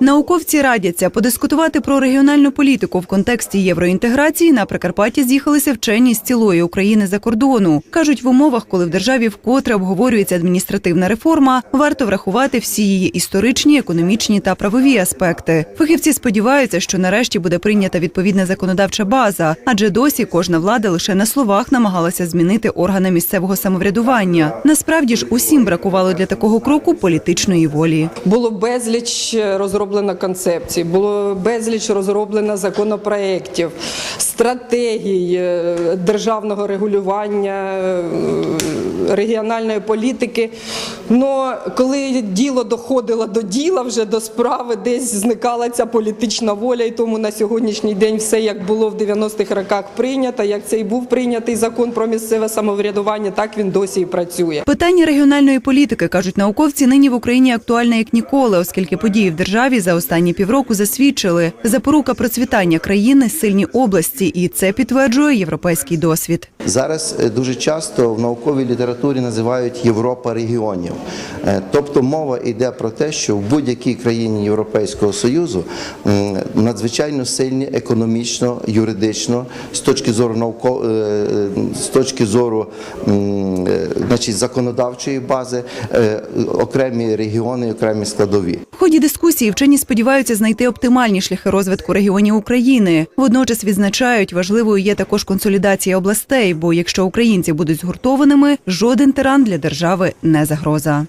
Науковці радяться подискутувати про регіональну політику в контексті євроінтеграції. На Прикарпатті з'їхалися вчені з цілої України за кордону. кажуть, в умовах, коли в державі вкотре обговорюється адміністративна реформа, варто врахувати всі її історичні, економічні та правові аспекти. Фахівці сподіваються, що нарешті буде прийнята відповідна законодавча база, адже досі кожна влада лише на словах намагалася змінити органи місцевого самоврядування. Насправді ж усім бракувало для такого кроку політичної волі. Було безліч розроблено концепцій, було безліч розроблено законопроєктів, стратегій е, державного регулювання, е, регіональної політики. Но коли діло доходило до діла, вже до справи, десь зникала ця політична воля, і тому на сьогоднішній день все як було в 90-х роках прийнято, як це і був прийнятий закон про місцеве самоврядування, так він досі і працює. Питання регіональної політики кажуть науковці нині в Україні актуальне як ніколи, оскільки події в державі за останні півроку засвідчили запорука процвітання країни сильні області, і це підтверджує європейський досвід. Зараз е, дуже часто в науковій літературі називають Європа регіонів. Е, Тобто мова йде про те, що в будь-якій країні Європейського Союзу надзвичайно сильні економічно, юридично, з точки зору науко, е, з точки зору е, значить, законодавчої бази, е, окремі регіони, окремі складові. В ході дискусії вчені сподіваються знайти оптимальні шляхи розвитку регіонів України. Водночас відзначають, важливою є також консолідація областей, бо якщо українці будуть згуртованими, жоден тиран для держави не загроза.